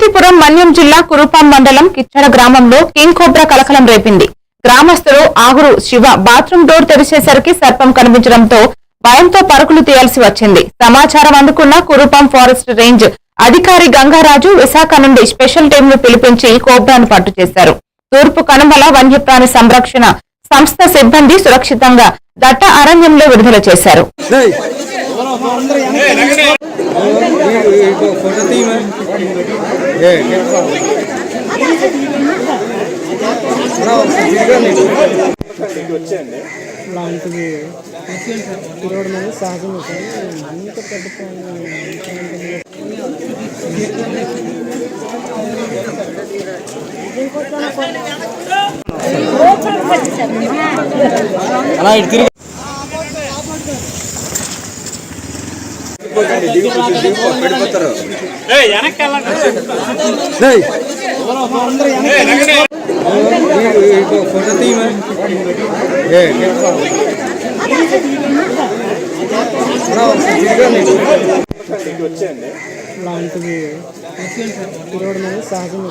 పార్వతీపురం మన్యం జిల్లా కురుపాం మండలం కిచ్చడ గ్రామంలో కింగ్ కోబ్రా కలకలం రేపింది. గ్రామస్తులు ఆగురు శివ బాత్రూమ్ డోర్ తెరిచేసరికి సర్పం కనిపించడంతో భయంతో పరుగులు తీయాల్సి వచ్చింది. సమాచారం అందుకున్న కురుపాం ఫారెస్ట్ రేంజ్ అధికారి గంగారాజు విశాఖ నుండి స్పెషల్ టీంను పిలిపించి కోబ్రాను పట్టు చేశారు. తూర్పు కనుమల వన్యప్రాణి సంరక్షణ సంస్థ సిబ్బంది సురక్షితంగా దట్ట అరణ్యంలో విడుదల చేశారు. Ini దిగిపోతుంది దిగిపోతుంది దిగిపో పడిపోతారు. ఫోటో తీయమని వచ్చేయండి లాంటివి కురవడం అనేది సహజం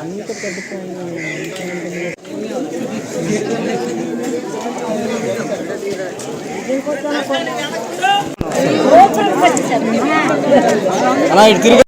అంత పెద్ద ఇంకొక ஆனால்